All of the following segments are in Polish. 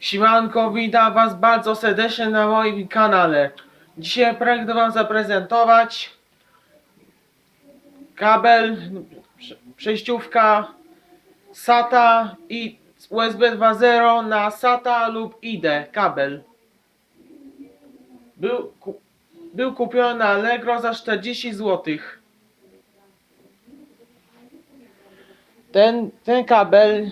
Siemanko, witam was bardzo serdecznie na moim kanale. Dzisiaj pragnę wam zaprezentować kabel, prze- przejściówka SATA i USB 2.0 na SATA lub IDE kabel. Był, ku, był kupiony na Allegro za 40 zł. Ten, ten kabel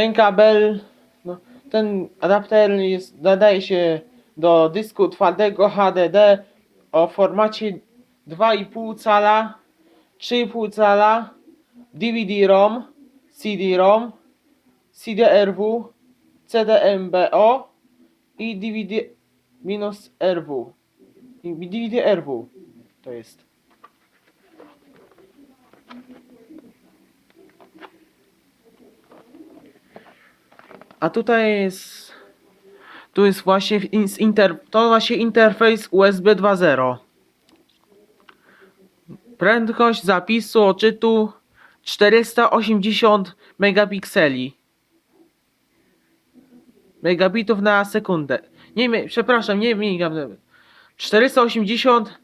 ten kabel, no, ten adapter jest, nadaje się do dysku twardego HDD o formacie 2,5 cala, 3,5 cala, DVD-ROM, CD-ROM, CDRW, CDMBO i DVD-RW. DVD-RW to jest. A tutaj jest. Tu jest właśnie z inter, to właśnie interfejs USB 2.0. Prędkość zapisu odczytu 480 megapikseli. Megabitów na sekundę. Nie, przepraszam, nie megabitów. 480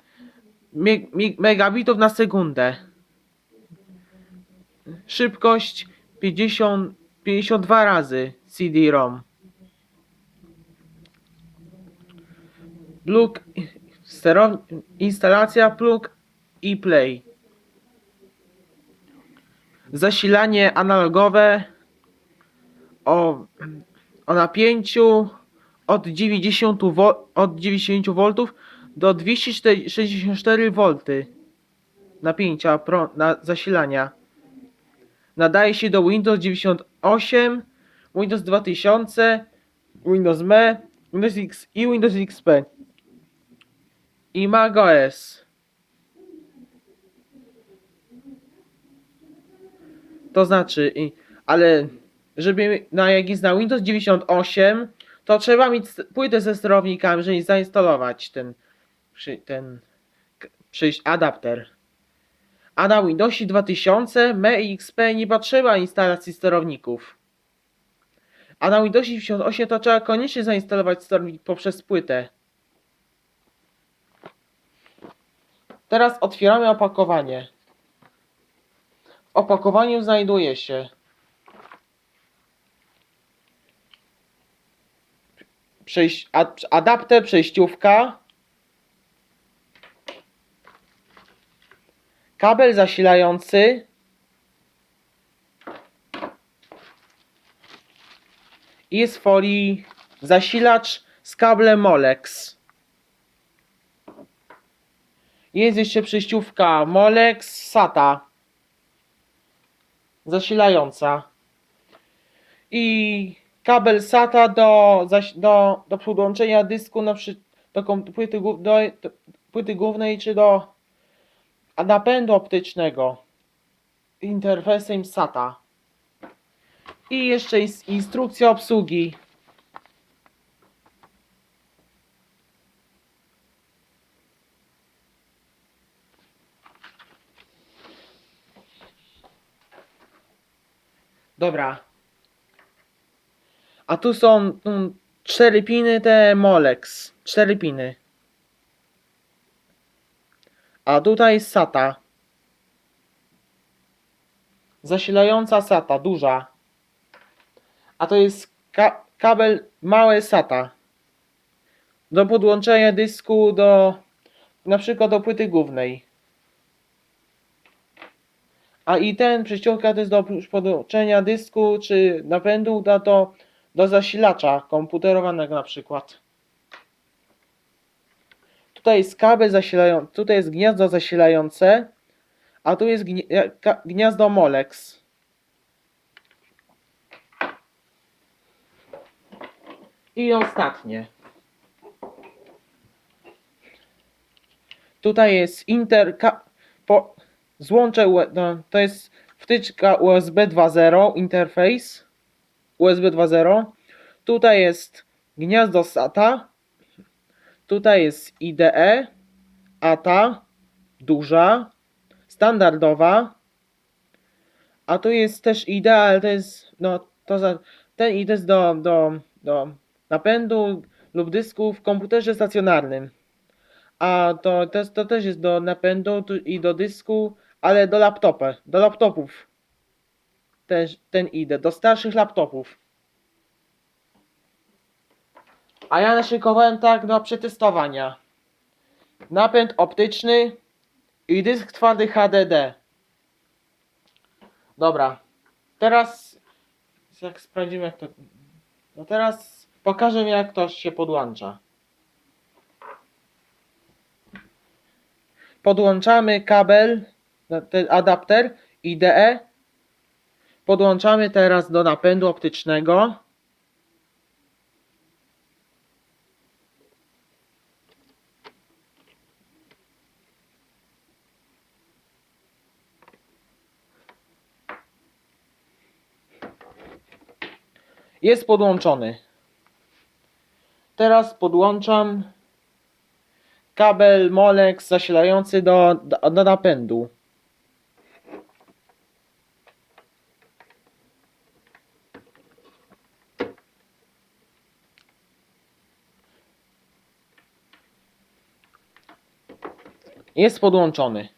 me, me, megabitów na sekundę. Szybkość 50, 52 razy CD-ROM. Plug, sterow, instalacja plug i play. Zasilanie analogowe o, o napięciu od 90 wo, od 90 V do 264 V napięcia pro, na zasilania nadaje się do Windows 98, Windows 2000, Windows ME, Windows X i Windows XP i macOS. To znaczy, ale żeby na jak jest na Windows 98, to trzeba mieć płytę ze sterownikami, żeby zainstalować ten, ten adapter. A na Windowsie 2000 ME i XP nie potrzeba instalacji sterowników. A na Windowsie 98 to trzeba koniecznie zainstalować sterownik poprzez płytę. Teraz otwieramy opakowanie. W opakowaniu znajduje się przejś- ad- adapter przejściówka, kabel zasilający jest folii zasilacz z kablem Molex. Jest jeszcze przejściówka Molex SATA. Zasilająca. I kabel SATA do, do, do podłączenia dysku na przy, do, płyty, do, do płyty głównej czy do napędu optycznego. Interfejsem SATA i jeszcze instrukcja obsługi dobra a tu są cztery piny te Molex cztery piny a tutaj SATA. Zasilająca SATA, duża. A to jest ka kabel małe SATA. Do podłączenia dysku do na przykład do płyty głównej. A i ten przejściówka to jest do podłączenia dysku czy napędu do, do, do zasilacza komputerowanego na przykład. Tutaj jest kabel zasilający, tutaj jest gniazdo zasilające, a tu jest gniazdo Molex. I ostatnie. Tutaj jest inter... Po, złącze... UE no, to jest wtyczka USB 2.0 interfejs USB 2.0. Tutaj jest gniazdo SATA. Tutaj jest IDE, ATA, duża, standardowa, a tu jest też IDE, ale to jest, no, to za, ten ID jest do, do, do napędu lub dysku w komputerze stacjonarnym. A to, to, to też jest do napędu i do dysku, ale do laptopa, do laptopów. Też ten ID, do starszych laptopów. A ja naszykowałem tak do przetestowania. Napęd optyczny i dysk twardy HDD. Dobra. Teraz jak sprawdzimy jak to. No teraz pokażę jak to się podłącza. Podłączamy kabel, ten adapter IDE. Podłączamy teraz do napędu optycznego. Jest podłączony. Teraz podłączam kabel Molex zasilający do, do, napędu. Jest podłączony.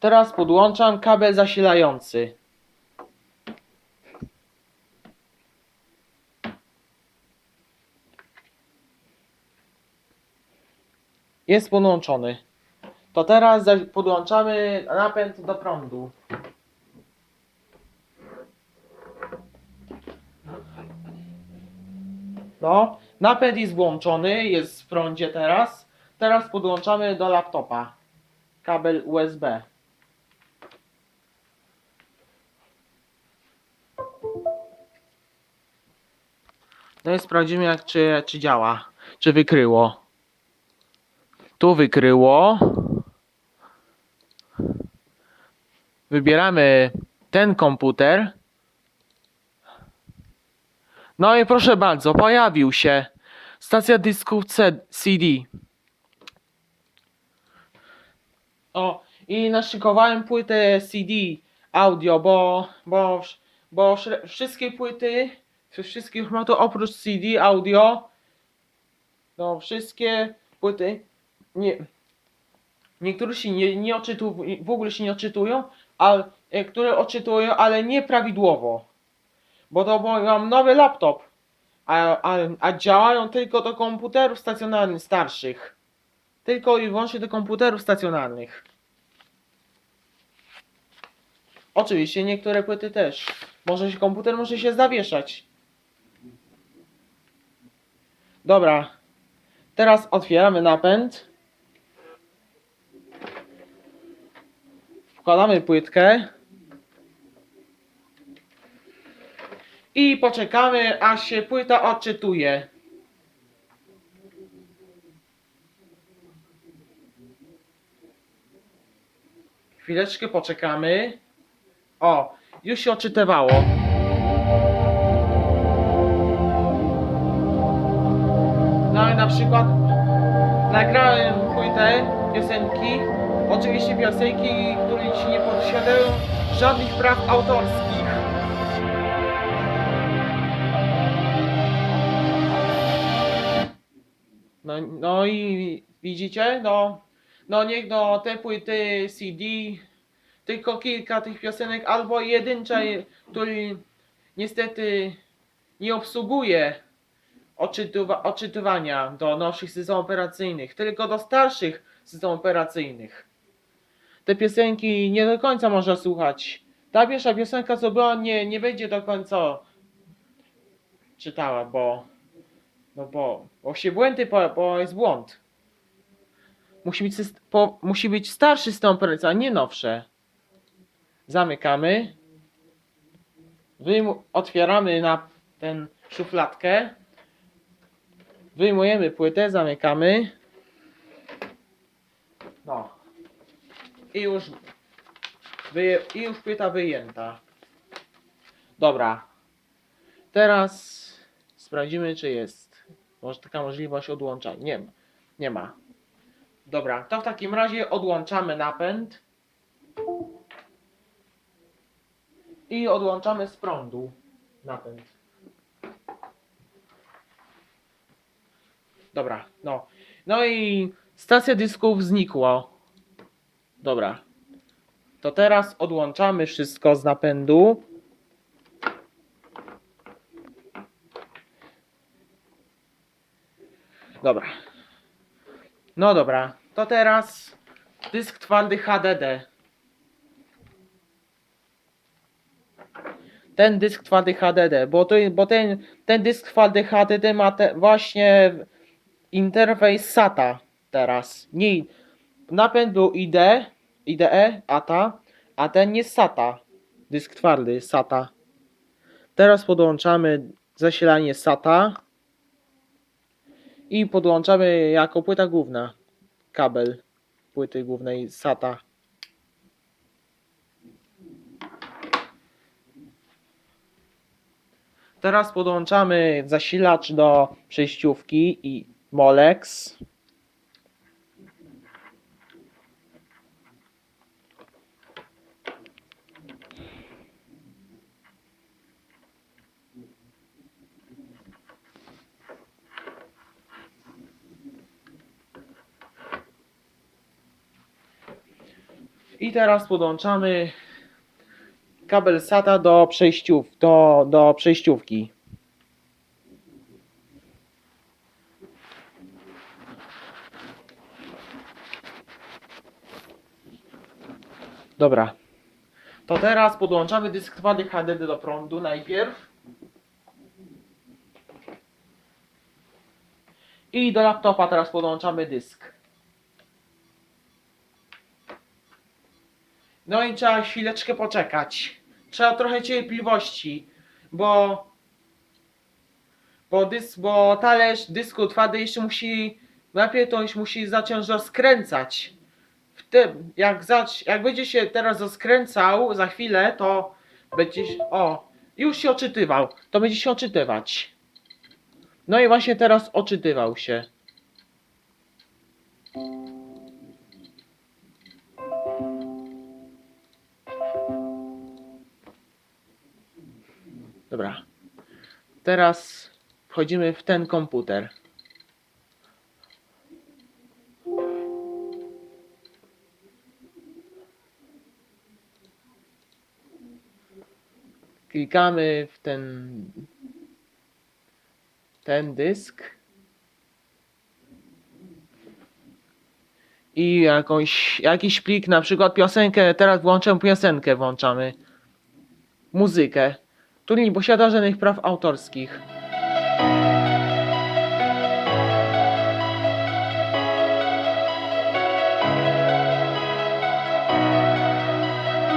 Teraz podłączam kabel zasilający. Jest podłączony. To teraz za- podłączamy napęd do prądu. No, napęd jest włączony, jest w prądzie teraz. Teraz podłączamy do laptopa kabel USB. No i sprawdzimy jak czy, czy działa, czy wykryło. Tu wykryło. Wybieramy ten komputer. No i proszę bardzo, pojawił się stacja dysków CD. O, i naszykowałem płytę CD audio, bo, bo, bo wsz- wszystkie płyty, wszystkich formatów oprócz CD audio, no wszystkie płyty nie, niektóre się nie, nie odczytują, w ogóle się nie odczytują, a e, które odczytują, ale nieprawidłowo. Bo to bo mam nowy laptop, a, a, a działają tylko do komputerów stacjonarnych starszych. Tylko i wyłącznie do komputerów stacjonarnych. Oczywiście niektóre płyty też. Może się komputer może się zawieszać. Dobra. Teraz otwieramy napęd. Wkładamy płytkę. I poczekamy, aż się płyta odczytuje. Chwileczkę poczekamy. O, już się odczytywało. No i na przykład nagrałem płytę piosenki. Oczywiście piosenki, które nie posiadają żadnych praw autorskich. No, no i widzicie, no, no niech no te płyty CD, tylko kilka tych piosenek, albo jedyncza, który niestety nie obsługuje odczytywa, odczytywania do nowszych systemów operacyjnych, tylko do starszych systemów operacyjnych. Te piosenki nie do końca można słuchać. Ta pierwsza piosenka, co była, nie, nie będzie do końca czytała, bo no bo, bo się błędy, bo, bo jest błąd. Musi być, po, musi być starszy operacyjny, a nie nowsze. Zamykamy. Wyjmu- otwieramy na ten szufladkę. Wyjmujemy płytę, zamykamy. No i już, wyje, i już płyta wyjęta. Dobra. Teraz sprawdzimy, czy jest. Może taka możliwość odłącza. Nie, ma. nie ma. Dobra, to w takim razie odłączamy napęd. I odłączamy z prądu napęd. Dobra, no. No i stacja dysków znikła. Dobra. To teraz odłączamy wszystko z napędu. Dobra. No dobra. To teraz dysk twardy HDD. Ten dysk twardy HDD, bo, to, bo ten, ten dysk twardy HDD ma te, właśnie interfejs SATA teraz. Nie, napęd był IDE, IDE, ATA, a ten jest SATA. Dysk twardy SATA. Teraz podłączamy zasilanie SATA i podłączamy jako płyta główna kabel płyty głównej SATA. Teraz podłączamy zasilacz do przejściówki i Molex. I teraz podłączamy kabel SATA do przejściów, do, do przejściówki. Dobra. To teraz podłączamy dysk twardy HDD do prądu najpierw. I do laptopa teraz podłączamy dysk. No i trzeba chwileczkę poczekać. Trzeba trochę cierpliwości, bo bo, dys, bo talerz dysku twardy jeszcze musi najpierw to już musi zacząć rozkręcać. W tym, jak, zacz, jak będzie się teraz rozkręcał za chwilę, to będzie o, już się oczytywał, to będzie się oczytywać. No i właśnie teraz oczytywał się. Teraz wchodzimy w ten komputer. Klikamy w ten ten dysk. I jakąś, jakiś plik, na przykład piosenkę, teraz włączę piosenkę, włączamy muzykę, który nie posiada żadnych praw autorskich.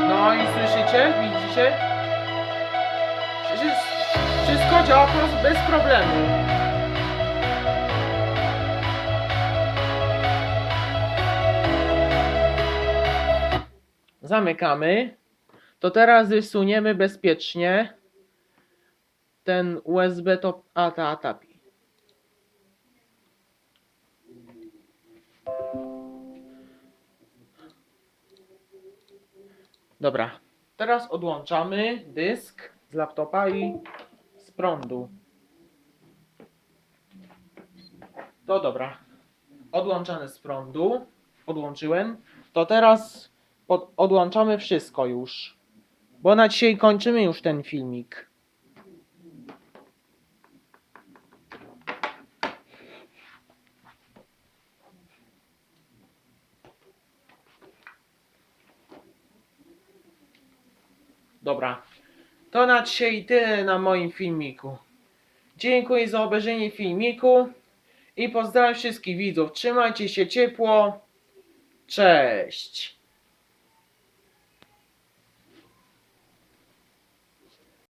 No i słyszycie? Widzicie? Wszystko- działa po prostu bez problemu. Zamykamy. To teraz wysuniemy bezpiecznie ten USB to a ta ATAPI. Dobra. Teraz odłączamy dysk z laptopa i z prądu. To dobra. Odłączane z prądu. Odłączyłem. To teraz pod, odłączamy wszystko już. Bo na dzisiaj kończymy już ten filmik. Dobra. To na dzisiaj tyle na moim filmiku. Dziękuję za obejrzenie filmiku i pozdrawiam wszystkich widzów. Trzymajcie się ciepło. Cześć.